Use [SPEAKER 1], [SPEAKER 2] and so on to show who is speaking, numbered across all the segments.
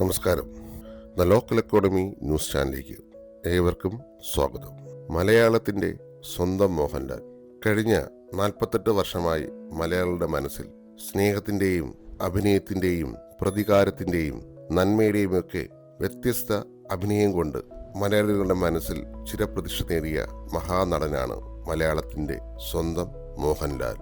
[SPEAKER 1] നമസ്കാരം. The local economy news ചാനലിലേക്ക് ഏവർക്കും സ്വാഗതം. മലയാളത്തിന്റെ സ്വന്തം മോഹൻലാൽ. കഴിഞ്ഞ നാൽപ്പത്തെട്ട് വർഷമായി മലയാളിയുടെ മനസ്സിൽ സ്നേഹത്തിന്റെയും അഭിനയത്തിന്റെയും പ്രതികാരത്തിന്റെയും നന്മയുടെയും ഒക്കെ വ്യത്യസ്ത അഭിനയം കൊണ്ട് മലയാളികളുടെ മനസ്സിൽ ചിരപ്രതിഷ്ഠ നേടിയ മഹാനടനാണ് മലയാളത്തിന്റെ സ്വന്തം മോഹൻലാൽ.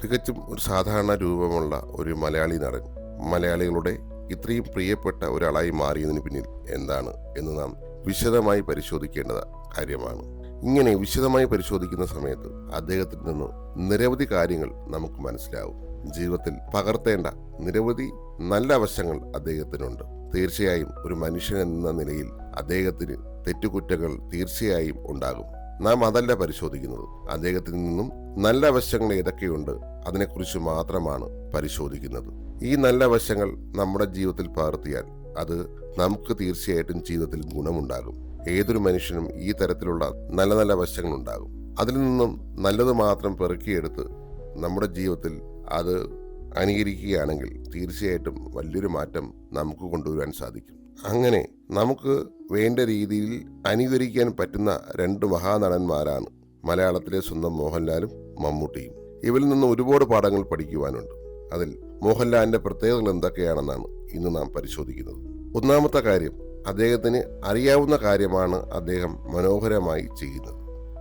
[SPEAKER 1] തികച്ചും ഒരു സാധാരണ രൂപമുള്ള ഒരു മലയാളി നടൻ മലയാളികളുടെ ഇത്രയും പ്രിയപ്പെട്ട ഒരാളായി മാറിയതിന് പിന്നിൽ എന്താണ് എന്ന് നാം വിശദമായി പരിശോധിക്കേണ്ട കാര്യമാണ്. ഇങ്ങനെ വിശദമായി പരിശോധിക്കുന്ന സമയത്ത് അദ്ദേഹത്തിൽ നിന്ന് നിരവധി കാര്യങ്ങൾ നമുക്ക് മനസ്സിലാവും. ജീവിതത്തിൽ പകർത്തേണ്ട നിരവധി നല്ല വശങ്ങൾ അദ്ദേഹത്തിനുണ്ട്. തീർച്ചയായും ഒരു മനുഷ്യൻ എന്ന നിലയിൽ അദ്ദേഹത്തിന് തെറ്റുകുറ്റങ്ങൾ തീർച്ചയായും ഉണ്ടാകും. നാം അതല്ല പരിശോധിക്കുന്നത്. അദ്ദേഹത്തിൽ നിന്നും നല്ല വശങ്ങൾ ഏതൊക്കെയുണ്ട് അതിനെക്കുറിച്ച് മാത്രമാണ് പരിശോധിക്കുന്നത്. ഈ നല്ല വശങ്ങൾ നമ്മുടെ ജീവിതത്തിൽ പകർത്തിയാൽ അത് നമുക്ക് തീർച്ചയായിട്ടും ജീവിതത്തിൽ ഗുണമുണ്ടാകും. ഏതൊരു മനുഷ്യനും ഈ തരത്തിലുള്ള നല്ല നല്ല വശങ്ങൾ ഉണ്ടാകും. അതിൽ നിന്നും നല്ലത് മാത്രം പെറുക്കിയെടുത്ത് നമ്മുടെ ജീവിതത്തിൽ അത് അനുകരിക്കുകയാണെങ്കിൽ തീർച്ചയായിട്ടും വലിയൊരു മാറ്റം നമുക്ക് കൊണ്ടുവരാൻ സാധിക്കും. അങ്ങനെ നമുക്ക് വേണ്ട രീതിയിൽ അനുകരിക്കാൻ പറ്റുന്ന രണ്ട് മഹാനടന്മാരാണ് മലയാളത്തിലെ സ്വന്തം മോഹൻലാലും മമ്മൂട്ടിയും. ഇവരിൽ നിന്ന് ഒരുപാട് പാഠങ്ങൾ പഠിക്കുവാനുണ്ട്. അതിൽ മോഹൻലാലിന്റെ പ്രത്യേകതകൾ എന്തൊക്കെയാണെന്നാണ് ഇന്ന് നാം പരിശോധിക്കുന്നത്. ഒന്നാമത്തെ കാര്യം അദ്ദേഹത്തിന് അറിയാവുന്ന കാര്യമാണ് അദ്ദേഹം മനോഹരമായി ചെയ്യുന്നത്.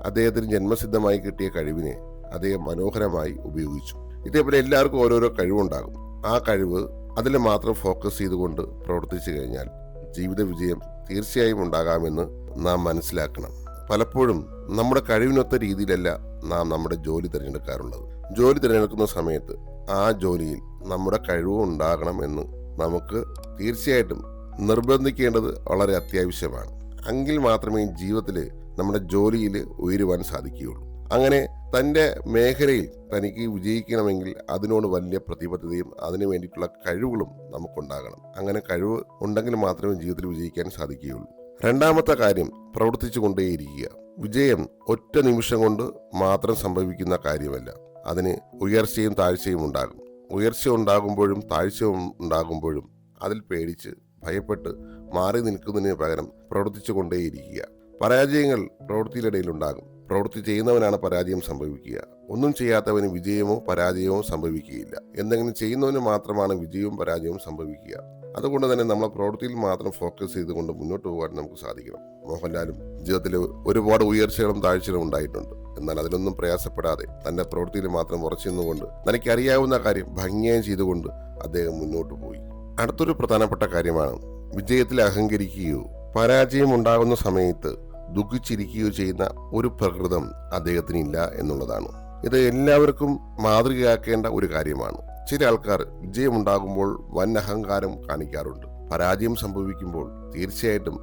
[SPEAKER 1] അദ്ദേഹത്തിന് ജന്മസിദ്ധമായി കിട്ടിയ കഴിവിനെ അദ്ദേഹം മനോഹരമായി ഉപയോഗിച്ചു. ഇതേപോലെ എല്ലാവർക്കും ഓരോരോ കഴിവുണ്ടാകും. ആ കഴിവ് അതിൽ മാത്രം ഫോക്കസ് ചെയ്തുകൊണ്ട് പ്രവർത്തിച്ചു കഴിഞ്ഞാൽ ജീവിത വിജയം തീർച്ചയായും ഉണ്ടാകാമെന്ന് നാം മനസ്സിലാക്കണം. പലപ്പോഴും നമ്മുടെ കഴിവിനൊത്ത രീതിയിലല്ല നാം നമ്മുടെ ജോലി തിരഞ്ഞെടുക്കാറുള്ളത്. ജോലി തിരഞ്ഞെടുക്കുന്ന സമയത്ത് ആ ജോലിയിൽ നമ്മുടെ കഴിവ് ഉണ്ടാകണം എന്ന് നമുക്ക് തീർച്ചയായിട്ടും നിർബന്ധിക്കേണ്ടത് വളരെ അത്യാവശ്യമാണ്. എങ്കിൽ മാത്രമേ ജീവിതത്തിൽ നമ്മുടെ ജോലിയിൽ ഉയരുവാൻ സാധിക്കുകയുള്ളൂ. അങ്ങനെ തന്റെ മേഖലയിൽ തനിക്ക് വിജയിക്കണമെങ്കിൽ അതിനോട് വലിയ പ്രതിബദ്ധതയും അതിനു വേണ്ടിയിട്ടുള്ള കഴിവുകളും നമുക്കുണ്ടാകണം. അങ്ങനെ കഴിവ് ഉണ്ടെങ്കിൽ മാത്രമേ ജീവിതത്തിൽ വിജയിക്കാൻ സാധിക്കുകയുള്ളൂ. രണ്ടാമത്തെ കാര്യം പ്രവർത്തിച്ചു കൊണ്ടേയിരിക്കുക വിജയം ഒറ്റ നിമിഷം കൊണ്ട് മാത്രം സംഭവിക്കുന്ന കാര്യമല്ല. അതിന് ഉയർച്ചയും താഴ്ചയും ഉണ്ടാകും. ഉയർച്ച ഉണ്ടാകുമ്പോഴും താഴ്ച ഉണ്ടാകുമ്പോഴും അതിൽ പേടിച്ച് ഭയപ്പെട്ട് മാറി നിൽക്കുന്നതിന് പകരം പ്രവർത്തിച്ചു കൊണ്ടേയിരിക്കുക പരാജയങ്ങൾ പ്രവൃത്തിയിലിടയിൽ ഉണ്ടാകും പ്രവൃത്തി ചെയ്യുന്നവനാണ് പരാജയം സംഭവിക്കുക. ഒന്നും ചെയ്യാത്തവന് വിജയമോ പരാജയമോ സംഭവിക്കുകയില്ല. എന്തെങ്കിലും ചെയ്യുന്നവന് മാത്രമാണ് വിജയവും പരാജയവും സംഭവിക്കുക. അതുകൊണ്ട് തന്നെ നമ്മളെ പ്രവൃത്തിയിൽ മാത്രം ഫോക്കസ് ചെയ്തുകൊണ്ട് മുന്നോട്ട് പോകാൻ നമുക്ക് സാധിക്കണം. മോഹൻലാലും ജീവിതത്തിൽ ഒരുപാട് ഉയർച്ചകളും താഴ്ചകളും ഉണ്ടായിട്ടുണ്ട്. എന്നാൽ അതിലൊന്നും പ്രയാസപ്പെടാതെ തന്റെ പ്രവൃത്തിയിൽ മാത്രം ഉറച്ചിരുന്നുകൊണ്ട് തനിക്ക് അറിയാവുന്ന കാര്യം ഭംഗിയായി ചെയ്തുകൊണ്ട് അദ്ദേഹം മുന്നോട്ട് പോയി. അടുത്തൊരു പ്രധാനപ്പെട്ട കാര്യമാണ് വിജയത്തിൽ അഹങ്കരിക്കുകയോ പരാജയം ഉണ്ടാകുന്ന സമയത്ത് ദുഃഖിച്ചിരിക്കുകയോ ചെയ്യുന്ന ഒരു പ്രകൃതം അദ്ദേഹത്തിന് ഇല്ല എന്നുള്ളതാണ്. ഇത് എല്ലാവർക്കും മാതൃകയാക്കേണ്ട ഒരു കാര്യമാണ്. ചില ആൾക്കാർ വിജയമുണ്ടാകുമ്പോൾ വൻ അഹങ്കാരം കാണിക്കാറുണ്ട്. പരാജയം സംഭവിക്കുമ്പോൾ തീർച്ചയായിട്ടും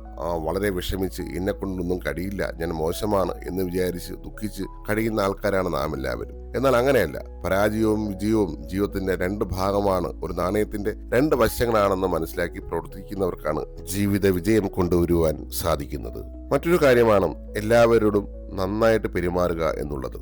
[SPEAKER 1] വളരെ വിഷമിച്ച് എന്നെ കൊണ്ടൊന്നും കഴിയില്ല ഞാൻ മോശമാണ് എന്ന് വിചാരിച്ച് ദുഃഖിച്ച് കഴിയുന്ന ആൾക്കാരാണ് നാം എല്ലാവരും എന്നാൽ അങ്ങനെയല്ല. പരാജയവും വിജയവും ജീവിതത്തിന്റെ രണ്ട് ഭാഗമാണ്. ഒരു നാണയത്തിന്റെ രണ്ട് വശങ്ങളാണെന്ന് മനസ്സിലാക്കി പ്രവർത്തിക്കുന്നവർക്കാണ് ജീവിത വിജയം കൊണ്ടുവരുവാൻ സാധിക്കുന്നത്. മറ്റൊരു കാര്യമാണ് എല്ലാവരോടും നന്നായിട്ട് പെരുമാറുക എന്നുള്ളത്.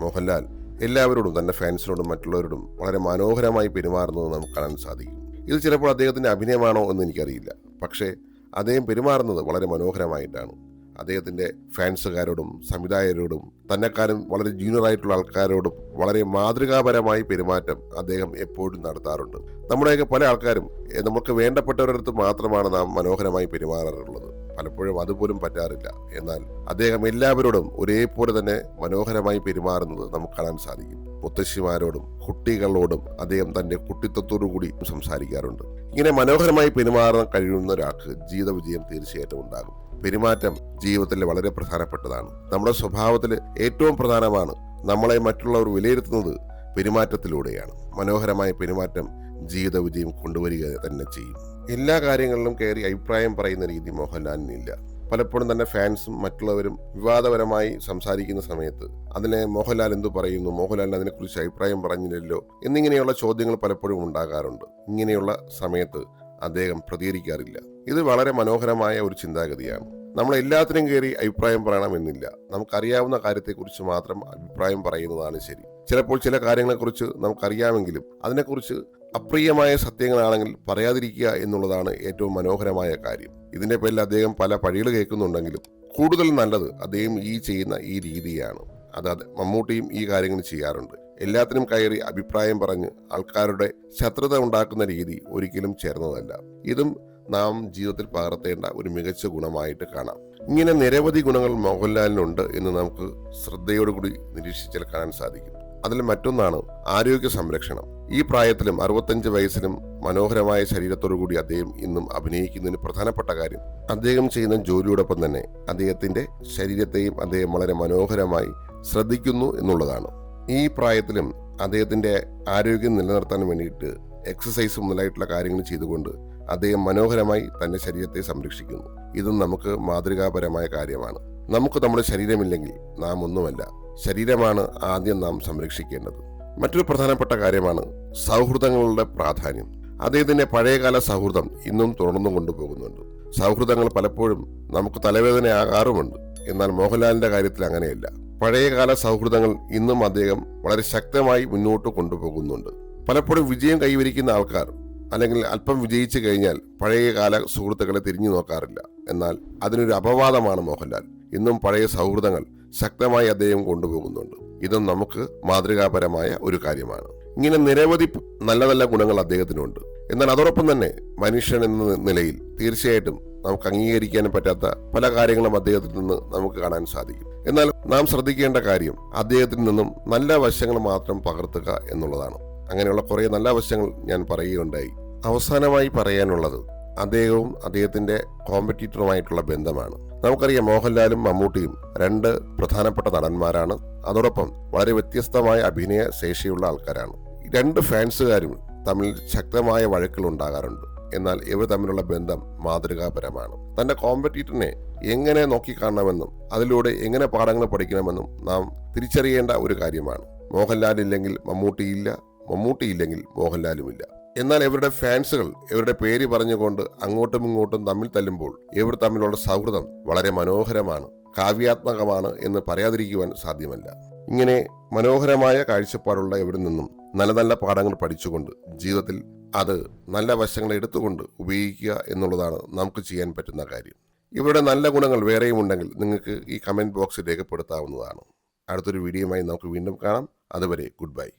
[SPEAKER 1] മോഹൻലാൽ എല്ലാവരോടും തന്റെ ഫാൻസിനോടും മറ്റുള്ളവരോടും വളരെ മനോഹരമായി പെരുമാറുന്നത് നമുക്ക് കാണാൻ സാധിക്കും. ഇത് ചിലപ്പോൾ അദ്ദേഹത്തിന്റെ അഭിനയമാണോ എന്ന് എനിക്കറിയില്ല. പക്ഷേ അദ്ദേഹം പെരുമാറുന്നത് വളരെ മനോഹരമായിട്ടാണ്. അദ്ദേഹത്തിന്റെ ഫാൻസുകാരോടും സംവിധായകരോടും തന്നെക്കാരും വളരെ ജൂനിയർ ആയിട്ടുള്ള ആൾക്കാരോടും വളരെ മാതൃകാപരമായി പെരുമാറ്റം അദ്ദേഹം എപ്പോഴും നടത്താറുണ്ട്. നമ്മുടെയൊക്കെ പല ആൾക്കാരും നമുക്ക് വേണ്ടപ്പെട്ടവരടുത്ത് മാത്രമാണ് നാം മനോഹരമായി പെരുമാറാറുള്ളത്. പലപ്പോഴും അതുപോലും പറ്റാറില്ല. എന്നാൽ അദ്ദേഹം എല്ലാവരോടും ഒരേപോലെ തന്നെ മനോഹരമായി പെരുമാറുന്നത് നമുക്ക് കാണാൻ സാധിക്കും. മുത്തശ്ശിമാരോടും കുട്ടികളോടും അദ്ദേഹം തന്റെ കുട്ടിത്വത്തോടു കൂടി സംസാരിക്കാറുണ്ട്. ഇങ്ങനെ മനോഹരമായി പെരുമാറാൻ കഴിയുന്ന ഒരാൾക്ക് ജീവിത വിജയം തീർച്ചയായിട്ടും ഉണ്ടാകും. പെരുമാറ്റം ജീവിതത്തിൽ വളരെ പ്രധാനപ്പെട്ടതാണ്. നമ്മുടെ സ്വഭാവത്തിൽ ഏറ്റവും പ്രധാനമാണ് നമ്മളെ മറ്റുള്ളവർ വിലയിരുത്തുന്നത് പെരുമാറ്റത്തിലൂടെയാണ്. മനോഹരമായ പെരുമാറ്റം ജീവിത വിജയം കൊണ്ടുവരിക തന്നെ ചെയ്യും. എല്ലാ കാര്യങ്ങളിലും കയറി അഭിപ്രായം പറയുന്ന രീതി മോഹൻലാലിനില്ല. പലപ്പോഴും തന്നെ ഫാൻസും മറ്റുള്ളവരും വിവാദപരമായി സംസാരിക്കുന്ന സമയത്ത് അതിനെ മോഹൻലാൽ എന്തു പറയുന്നു മോഹൻലാലിന് അതിനെക്കുറിച്ച് അഭിപ്രായം പറഞ്ഞില്ലല്ലോ എന്നിങ്ങനെയുള്ള ചോദ്യങ്ങൾ പലപ്പോഴും ഉണ്ടാകാറുണ്ട്. ഇങ്ങനെയുള്ള സമയത്ത് അദ്ദേഹം പ്രതികരിക്കാറില്ല. ഇത് വളരെ മനോഹരമായ ഒരു ചിന്താഗതിയാണ്. നമ്മൾ എല്ലാത്തിനും കയറി അഭിപ്രായം പറയണമെന്നില്ല. നമുക്കറിയാവുന്ന കാര്യത്തെക്കുറിച്ച് മാത്രം അഭിപ്രായം പറയുന്നതാണ് ശരി. ചിലപ്പോൾ ചില കാര്യങ്ങളെക്കുറിച്ച് നമുക്കറിയാമെങ്കിലും അതിനെക്കുറിച്ച് അപ്രിയമായ സത്യങ്ങളാണെങ്കിൽ പറയാതിരിക്കുക എന്നുള്ളതാണ് ഏറ്റവും മനോഹരമായ കാര്യം. ഇതിന്റെ പേരിൽ അദ്ദേഹം പല പഴികൾ കേൾക്കുന്നുണ്ടെങ്കിലും കൂടുതൽ നല്ലത് അദ്ദേഹം ഈ ചെയ്യുന്ന ഈ രീതിയാണ്. അതായത് മമ്മൂട്ടിയും ഈ കാര്യങ്ങൾ ചെയ്യാറുണ്ട്. എല്ലാത്തിനും കയറി അഭിപ്രായം പറഞ്ഞ് ആൾക്കാരുടെ ശത്രുത ഉണ്ടാക്കുന്ന രീതി ഒരിക്കലും ചേർന്നതല്ല. ഇതും നാം ജീവിതത്തിൽ പകർത്തേണ്ട ഒരു മികച്ച ഗുണമായിട്ട് കാണാം. ഇങ്ങനെ നിരവധി ഗുണങ്ങൾ മോഹൻലാലിനുണ്ട് എന്ന് നമുക്ക് ശ്രദ്ധയോടുകൂടി നിരീക്ഷിച്ചാൽ കാണാൻ സാധിക്കും. അതിൽ മറ്റൊന്നാണ് ആരോഗ്യ സംരക്ഷണം. ഈ പ്രായത്തിലും അറുപത്തഞ്ച് വയസ്സിലും മനോഹരമായ ശരീരത്തോടു കൂടി അദ്ദേഹം ഇന്നും അഭിനയിക്കുന്നതിന് പ്രധാനപ്പെട്ട കാര്യം അദ്ദേഹം ചെയ്യുന്ന ജോലിയോടൊപ്പം തന്നെ അദ്ദേഹത്തിന്റെ ശരീരത്തെയും അദ്ദേഹം വളരെ മനോഹരമായി ശ്രദ്ധിക്കുന്നു എന്നുള്ളതാണ്. ഈ പ്രായത്തിലും അദ്ദേഹത്തിന്റെ ആരോഗ്യം നിലനിർത്താൻ വേണ്ടിയിട്ട് എക്സസൈസ് മുതലായിട്ടുള്ള കാര്യങ്ങൾ ചെയ്തുകൊണ്ട് അദ്ദേഹം മനോഹരമായി തന്റെ ശരീരത്തെ സംരക്ഷിക്കുന്നു. ഇതും നമുക്ക് മാതൃകാപരമായ കാര്യമാണ്. നമുക്ക് നമ്മുടെ ശരീരമില്ലെങ്കിൽ നാം ഒന്നുമല്ല. ശരീരമാണ് ആദ്യം നാം സംരക്ഷിക്കേണ്ടത്. മറ്റൊരു പ്രധാനപ്പെട്ട കാര്യമാണ് സൗഹൃദങ്ങളുടെ പ്രാധാന്യം. അദ്ദേഹത്തിന്റെ പഴയകാല സൗഹൃദം ഇന്നും തുടർന്നു കൊണ്ടുപോകുന്നുണ്ട്. സൗഹൃദങ്ങൾ പലപ്പോഴും നമുക്ക് തലവേദനയാകാറുമുണ്ട്. എന്നാൽ മോഹൻലാലിന്റെ കാര്യത്തിൽ അങ്ങനെയല്ല. പഴയകാല സൗഹൃദങ്ങൾ ഇന്നും അദ്ദേഹം വളരെ ശക്തമായി മുന്നോട്ട് കൊണ്ടുപോകുന്നുണ്ട്. പലപ്പോഴും വിജയം കൈവരിക്കുന്ന ആൾക്കാർ അല്ലെങ്കിൽ അല്പം വിജയിച്ചു കഴിഞ്ഞാൽ പഴയകാല സുഹൃത്തുക്കളെ തിരിഞ്ഞു നോക്കാറില്ല. എന്നാൽ അതിനൊരു അപവാദമാണ് മോഹൻലാൽ. ഇന്നും പഴയ സൗഹൃദങ്ങൾ ശക്തമായി അദ്ദേഹം കൊണ്ടുപോകുന്നുണ്ട്. ഇതും നമുക്ക് മാതൃകാപരമായ ഒരു കാര്യമാണ്. ഇങ്ങനെ നിരവധി നല്ല നല്ല ഗുണങ്ങൾ അദ്ദേഹത്തിനുണ്ട്. എന്നാൽ അതോടൊപ്പം തന്നെ മനുഷ്യൻ എന്ന നിലയിൽ തീർച്ചയായിട്ടും നമുക്ക് അംഗീകരിക്കാൻ പറ്റാത്ത പല കാര്യങ്ങളും അദ്ദേഹത്തിൽ നിന്ന് നമുക്ക് കാണാൻ സാധിക്കും. എന്നാൽ നാം ശ്രദ്ധിക്കേണ്ട കാര്യം അദ്ദേഹത്തിൽ നിന്നും നല്ല വശങ്ങൾ മാത്രം പകർത്തുക എന്നുള്ളതാണ്. അങ്ങനെയുള്ള കുറേ നല്ല വശങ്ങൾ ഞാൻ പറയുകയുണ്ടായി. അവസാനമായി പറയാനുള്ളത് അദ്ദേഹവും അദ്ദേഹത്തിന്റെ കോമ്പറ്റീറ്ററുമായിട്ടുള്ള ബന്ധമാണ്. നമുക്കറിയാം മോഹൻലാലും മമ്മൂട്ടിയും രണ്ട് പ്രധാനപ്പെട്ട നടന്മാരാണ്. അതോടൊപ്പം വളരെ വ്യത്യസ്തമായ അഭിനയ ശേഷിയുള്ള ആൾക്കാരാണ്. രണ്ട് ഫാൻസുകാരും തമ്മിൽ ശക്തമായ വഴക്കുകൾ ഉണ്ടാകാറുണ്ട്. എന്നാൽ ഇവർ തമ്മിലുള്ള ബന്ധം മാതൃകാപരമാണ്. തന്റെ കോമ്പറ്റീറ്ററിനെ എങ്ങനെ നോക്കിക്കാണണമെന്നും അതിലൂടെ എങ്ങനെ പാഠങ്ങൾ പഠിക്കണമെന്നും നാം തിരിച്ചറിയേണ്ട ഒരു കാര്യമാണ്. മോഹൻലാൽ ഇല്ലെങ്കിൽ മമ്മൂട്ടിയില്ല മമ്മൂട്ടിയില്ലെങ്കിൽ മോഹൻലാലുമില്ല എന്നാൽ ഇവരുടെ ഫാൻസുകൾ ഇവരുടെ പേര് പറഞ്ഞുകൊണ്ട് അങ്ങോട്ടും ഇങ്ങോട്ടും തമ്മിൽ തല്ലുമ്പോൾ ഇവർ തമ്മിലുള്ള സൗഹൃദം വളരെ മനോഹരമാണ് കാവ്യാത്മകമാണ് എന്ന് പറയാതിരിക്കുവാൻ സാധ്യമല്ല. ഇങ്ങനെ മനോഹരമായ കാഴ്ചപ്പാടുള്ള ഇവരിൽ നിന്നും നല്ല നല്ല പാഠങ്ങൾ പഠിച്ചുകൊണ്ട് ജീവിതത്തിൽ അത് നല്ല വശങ്ങൾ എടുത്തുകൊണ്ട് ഉപയോഗിക്കുക എന്നുള്ളതാണ് നമുക്ക് ചെയ്യാൻ പറ്റുന്ന കാര്യം. ഇവരുടെ നല്ല ഗുണങ്ങൾ വേറെയും ഉണ്ടെങ്കിൽ നിങ്ങൾക്ക് ഈ കമന്റ് ബോക്സിൽ രേഖപ്പെടുത്താവുന്നതാണ്. അടുത്തൊരു വീഡിയോയുമായി നമുക്ക് വീണ്ടും കാണാം. അതുവരെ ഗുഡ് ബൈ